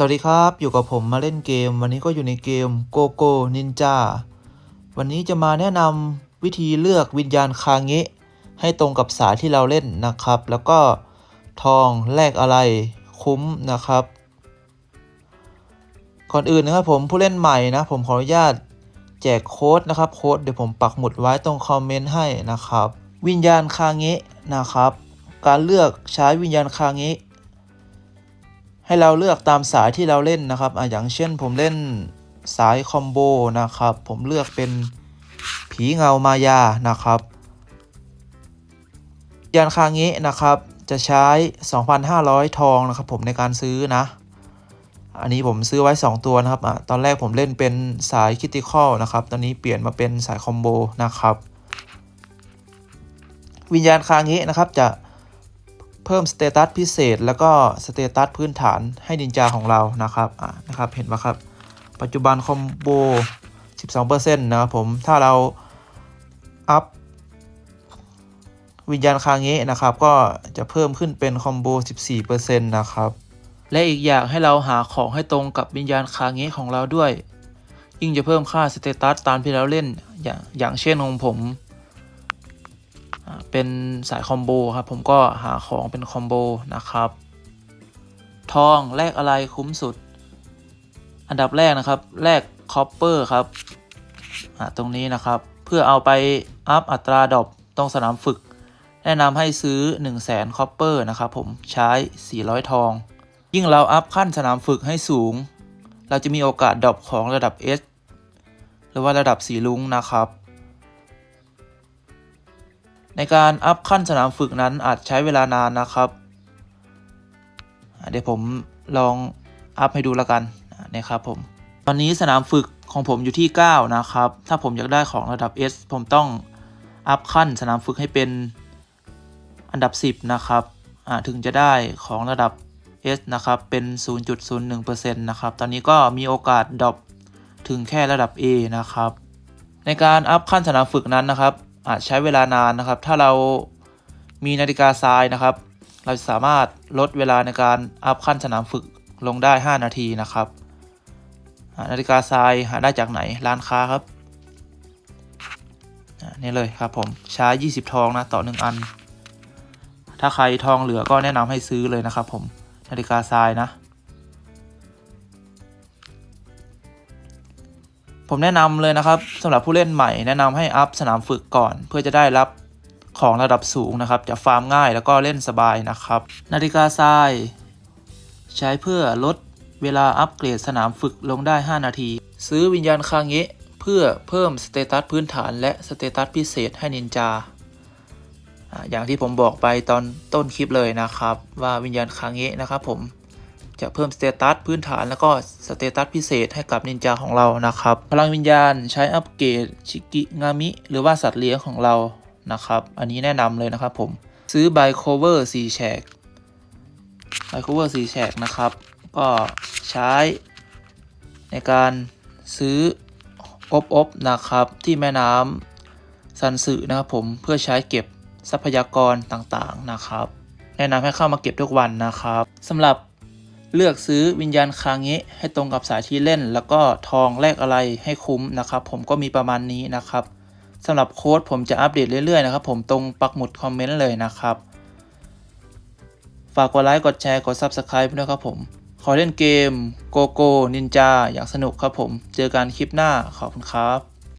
สวัสดีครับ อยู่กับผมมาเล่นเกม วันนี้ก็อยู่ในเกม g o g o Ninja วันนี้จะมาแนะนำวิธีเลือกวิญญาณคาเงะให้ตรงกับสายที่เราเล่นนะครับ แล้วก็ทองแลกอะไรคุ้มนะครับ ก่อนอื่นนะครับผมผู้เล่นใหม่นะ ผมขออนุญาตแจกโค้ดนะครับโค้ดเดี๋ยวผมปักหมุดไว้ตรงคอมเมนต์ให้นะครับ วิญญาณคาเงะนะครับ การเลือกใช้วิญญาณคาเงะ ให้เราเลือกตามสายที่เราเล่นนะครับออย่างเช่นผมเล่นสายคอมโบนะครับ ผมเลือกเป็นผีเงามายานะครับยานคางเงะนะครับ จะใช้ 2,500 ทองนะครับ ผมในการซื้อนะ อันนี้ผมซื้อไว้ 2 ตัวนะครับอตอนแรกผมเล่นเป็นสายคิติคอลนะครับ ตอนนี้เปลี่ยนมาเป็นสายคอมโบนะครับ วิญญาณคางเงะนะครับจะ เพิ่มสเตตัสพิเศษ แล้วก็สเตตัสพื้นฐานให้นินจาของเรานะครับอ่านะครับเห็นไหมครับ ปัจจุบันคอมโบ 12%นะครับผมถ้าเราอัพวิญญาณคางเงะนะครับ ก็จะเพิ่มขึ้นเป็นคอมโบ 14%นะครับ และอีกอย่างให้เราหาของให้ตรงกับวิญญาณคางเงะของเราด้วย ยิ่งจะเพิ่มค่าสเตตัสตามที่เราเล่น อย่างอย่างเช่นของผม เป็นสายคอมโบครับ ผมก็หาของเป็นคอมโบนะครับ ทองแลกอะไรคุ้มสุด อันดับแรกนะครับแลกคอปเปอร์ครับตรงนี้นะครับ เพื่อเอาไปอัพอัตราดรอปตรงสนามฝึก แนะนำให้ซื้อ 1 0 0 0 0แสนคอปเปอร์นะครับผมใช้ 400 ทอง ยิ่งเราอัพขั้นสนามฝึกให้สูง เราจะมีโอกาสดรอปของระดับ S หรือว่าระดับสีลุงนะครับ ในการอัพขั้นสนามฝึกนั้นอาจใช้เวลานานนะครับ เดี๋ยวผมลองอัพให้ดูแล้วกันนะครับผม ตอนนี้สนามฝึกของผมอยู่ที่ 9 นะครับ ถ้าผมอยากได้ของระดับ S ผมต้องอัพขั้นสนามฝึกให้เป็นอันดับ 10 นะครับ ถึงจะได้ของระดับ S นะครับ เป็น 0.01%นะครับ ตอนนี้ก็มีโอกาสดรอปถึงแค่ระดับ A นะครับ ในการอัพขั้นสนามฝึกนั้นนะครับ อาจใช้เวลานานนะครับ ถ้าเรามีนาฬิกาทรายนะครับ เราสามารถลดเวลาในการอัพขั้นสนามฝึกลงได้ 5 นาทีนะครับนาฬิกาทรายหาได้จากไหนร้านค้าครับนี่เลยครับผมใช้ 20 ทองนะต่อ 1 อัน ถ้าใครทองเหลือก็แนะนำให้ซื้อเลยนะครับผมนาฬิกาทรายนะ ผมแนะนำเลยนะครับสำหรับผู้เล่นใหม่แนะนำให้อัพสนามฝึกก่อน เพื่อจะได้รับของระดับสูงนะครับ จะฟาร์มง่ายแล้วก็เล่นสบายนะครับ นาฬิกาทราย ใช้เพื่อลดเวลาอัปเกรดสนามฝึกลงได้ 5 นาที ซื้อวิญญาณคางเงะเพื่อเพิ่มสเตตัสพื้นฐานและสเตตัสพิเศษให้นินจาอ่าอย่างที่ผมบอกไปตอนต้นคลิปเลยนะครับ ว่าวิญญาณคางเงะนะครับผม จะเพิ่มสเตตัสพื้นฐานแล้วก็สเตตัสพิเศษให้กับนินจาของเรานะครับ พลังวิญญาณใช้อัปเกรดชิกิงามิ หรือว่าสัตว์เลี้ยงของเรานะครับ อันนี้แนะนำเลยนะครับผมซื้อไบโคเวอร์4แฉกไบโคเวอร์4แฉกนะครับ ก็ใช้ในการซื้ออบอบนะครับ ที่แม่น้ำซันสึนะครับผมเพื่อใช้เก็บทรัพยากรต่างๆนะครับ แนะนำให้เข้ามาเก็บทุกวันนะครับสำหรับ เลือกซื้อวิญญาณคางเงะให้ตรงกับสายที่เล่น แล้วก็ทองแลกอะไรให้คุ้มนะครับ ผมก็มีประมาณนี้นะครับสำหรับโค้ดผมจะอัปเดตเรื่อยๆนะครับ ผมตรงปักหมุดคอมเมนต์เลยนะครับ ฝากกดไลค์กดแชร์กด Subscribe ด้วยครับผม ขอเล่นเกมโกโก้นินจาอย่างสนุกครับผม เจอกันคลิปหน้าขอบคุณครับ